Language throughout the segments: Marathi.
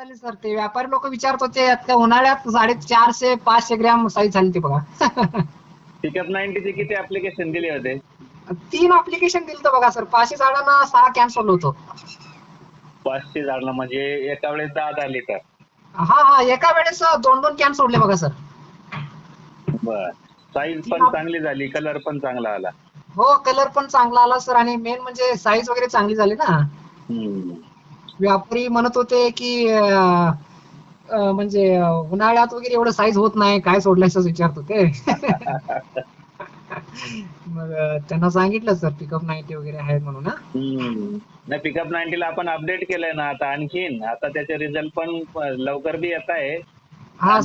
आली सर ते. व्यापारी लोक विचारत होते आता उन्हाळ्यात साडे चारशे पाचशे ग्रॅम साईज झाली ती बघा. पिकअप नाईन्टीचे किती ऍप्लिकेशन दिले होते? तीन अप्लिकेशन दिलं होतं बघा सर पाचशे झाडांना सहा कॅन सोडलं होतं. पाचशे झाडला म्हणजे एका वेळेस दहा दहा लिटर हा हा. एका वेळेस दोन दोन कॅन सोडले बघा सर बर. साईज पण चांगली झाली कलर पण चांगला आला. हो कलर पण चांगला आला सर आणि मेन म्हणजे साईज वगैरे चांगली झाली ना. व्यापारी म्हणत होते की म्हणजे उन्हाळ्यात वगैरे एवढं साईज होत नाही काय सोडल्याचं विचारत होते. मग त्यांना सांगितलं सर पिकअप नाईन्टी वगैरे आहे म्हणून हा. नाही पिकअप नाईन्टीला आपण अपडेट केलंय ना आता आणखीन. आता त्याचे रिझल्ट पण लवकर बी येत आहे. हा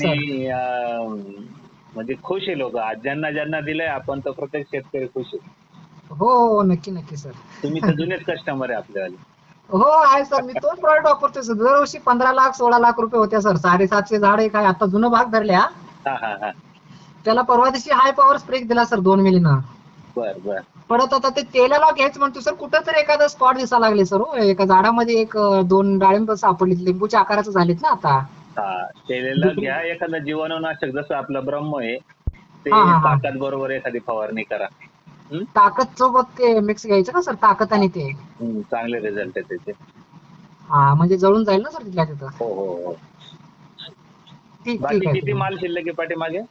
म्हणजे खुश आहे लोक. आज ज्यांना ज्यांना दिलंय आपण तर प्रत्येक शेतकरी खुश आहे. हो हो नक्की नक्की सर. तुम्ही तर जुनेच कस्टमर आहे आपल्यावाले. हो आहे सर. मी तोच प्रॉडक्ट वापरतोय सर. दरवर्षी पंधरा लाख सोळा लाख रुपये होते सर. साडेसातशे झाड आहे. काय आता जुनं भाग धरल्या. हा हा हा. त्याला परवा दिवशी हाय पॉवर स्प्रे दिला सर दोन मिलीनं. बर बर. परत आता ते तेलाला घ्यायचं म्हणतो सर. कुठं तरी एखादं स्पॉट दिसायला लागले सर हो. एका झाडामध्ये एक दोन डाळिंब सापडली. लिंबूच्या आकाराचं झालीत ना आता. हा केलेलं घ्या. एखादं जीवाणूनाशक जसं आपलं ब्रह्म आहे ते. ताकद बरोबर एखादी फवारणी करा? ताकद सोबत ते मिक्स घ्यायचं ना सर ताकद आणि ते? हम्म, चांगले रिझल्ट आहे त्याचे. हा म्हणजे जळून जाईल ना सर तिथल्या तिथं? हो हो हो. ठीक ठीक बाकी आहे किती माल शिल्लक आहे पाठीमागे?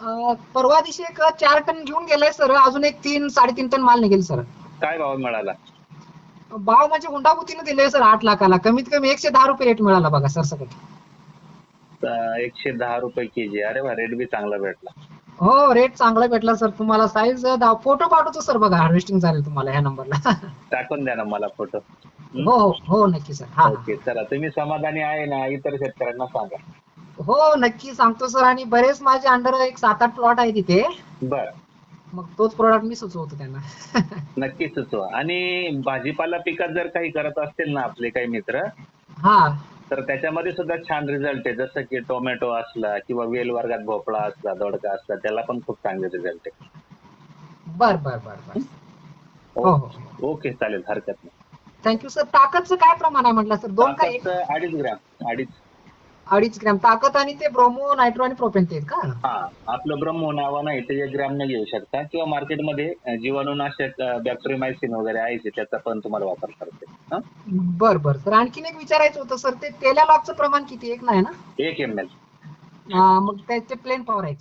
अं, परवा दिवशी एक चार टन घेऊन गेलाय सर अजून एक तीन साडेतीन टन माल निघेल सर काय भाव मिळाला? भाव म्हणजे हुंडाबुतीनं दिले सर आठ लाखाला. कमीत कमी एकशे दहा रुपये रेट मिळाला बघा सर सगळं अं, एकशे दहा रुपये केजी. अरे वा रेट बी चांगला भेटला. हो रेट चांगला भेटला सर तुम्हाला साईज फोटो पाठवतो सर बघा हार्वेस्टिंग झाले तुम्हाला ह्या नंबरला टाकून द्या ना मला फोटो हो हो हो नक्की सर हा ओके चला. तुम्ही समाधानी आहे ना इतर शेतकऱ्यांना सांगा. हो नक्की सांगतो सर आणि बरेच माझे अंडर एक सात आठ प्लॉट आहे तिथे. बर. मग तोच प्रोडक्ट मी सुचवतो त्यांना. नक्की सुचवा. आणि भाजीपाला पिकात जर काही करत असतील ना आपले काही मित्र हा. तर त्याच्यामध्ये सुद्धा छान रिझल्ट आहे. जसं की टोमॅटो असला किंवा वेल वर्गात भोपळा असला दोडका असला त्याला पण खूप चांगले रिझल्ट आहे. बर बर बर बर. हो हो ओके चालेल हरकत नाही. थँक्यू सर ताकदचं काय प्रमाण आहे म्हटलं सर दोन का एक? ताकदचं अडीच ग्रॅम अडीच. अडीच ग्रॅम. ताकद आणि ते ब्रोमो नायट्रो आणि प्रोपेन ते का? हा आपलं ब्रह्मो नावानं आहे ते एक ग्रॅम न घेऊ शकता. किंवा मार्केटमध्ये जीवाणूनाशक बॅक्टेरिमायसिन वगैरे आहे त्याचा पण तुम्हाला वापर करते. हा? बर बर. सर आणखीन एक विचारायचं होतं सर ते तेल्या लॉकचं प्रमाण किती? एक नाही ना? एक एम एल हा, मग त्याचे प्लेन पॉवर आहे